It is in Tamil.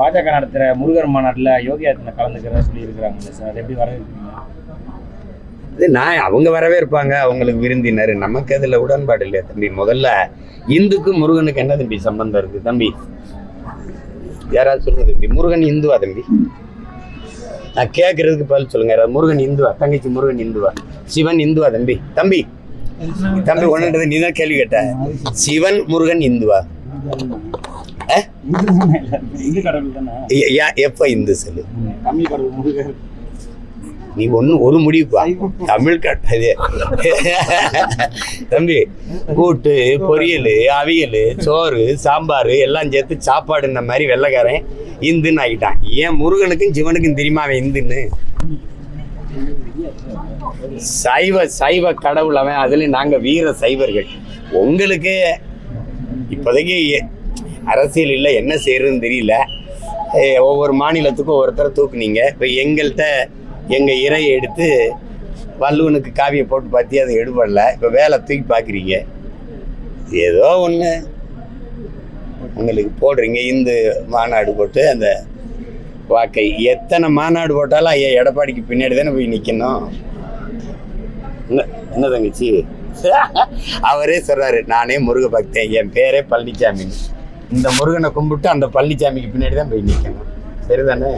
பாஜக நடத்துகிற முருகர் மாநாட்டில் யோகி ஆதித்யநாத் கலந்துக்கிறதா சொல்லியிருக்கிறாங்க சார். எப்படி வரவேற்கிறீங்க இது நான் அவங்க வரவே இருப்பாங்க அவங்களுக்கு விருந்தினர். நமக்கு அதில் உடன்பாடு இல்லையா தம்பி? முதல்ல இந்துக்கும் முருகனுக்கு என்ன தம்பி சம்பந்தம் இருக்கு? தம்பி யாராவது சொல்லுங்க தம்பி? முருகன் இந்துவா தம்பி? நான் கேட்கறதுக்கு பதில் சொல்லுங்க. யாராவது முருகன் இந்துவா? தங்கச்சி முருகன் இந்துவா? சிவன் இந்துவா தம்பி? தம்பி தம்பி ஒன்றுன்றது நீ தான் கேள்வி கேட்ட. சிவன் முருகன் இந்துவா? எப்ப இந்து சொல்லு? தமிழ் கடவுள் முருகர் நீ ஒண்ணு ஒரு முடிவுப்பா. தமிழ் கட்டது தம்பி கூட்டு பொரியல் அவியல் சோறு சாம்பார் எல்லாம் சேர்த்து சாப்பாடு இந்த மாதிரி வெள்ளைக்காரன் இந்துன்னு ஆகிட்டான் ஏன் முருகனுக்கும் சிவனுக்கும் தெரியுமா அவன் இந்துன்னு? சைவ சைவ கடவுள் அவன். அதுல நாங்க வீர சைவர்கள். உங்களுக்கு இப்போதைக்கு அரசியல் இல்லை என்ன செய்யறதுன்னு தெரியல. ஒவ்வொரு மாநிலத்துக்கும் ஒருத்தரை தூக்குனீங்க. இப்போ எங்கள்கிட்ட எங்கள் இறையை எடுத்து வல்லுவனுக்கு காவியை போட்டு பார்த்தி அதை எடுபடல. இப்போ வேலை தூக்கி பார்க்குறீங்க ஏதோ ஒன்று உங்களுக்கு போடுறீங்க. இந்து மாநாடு போட்டு அந்த வாக்கை. எத்தனை மாநாடு போட்டாலும் ஐயா எடப்பாடிக்கு பின்னாடி தானே போய் நிற்கணும் என்ன என்ன தங்கச்சி? அவரே சொல்கிறாரு நானே முருக பக்தன் என் பேரே பழனிசாமின்னு இந்த முருகனை கும்பிட்டு அந்த பழனிசாமிக்கு பின்னாடி தான் போய் நிற்கணும் சரிதானே?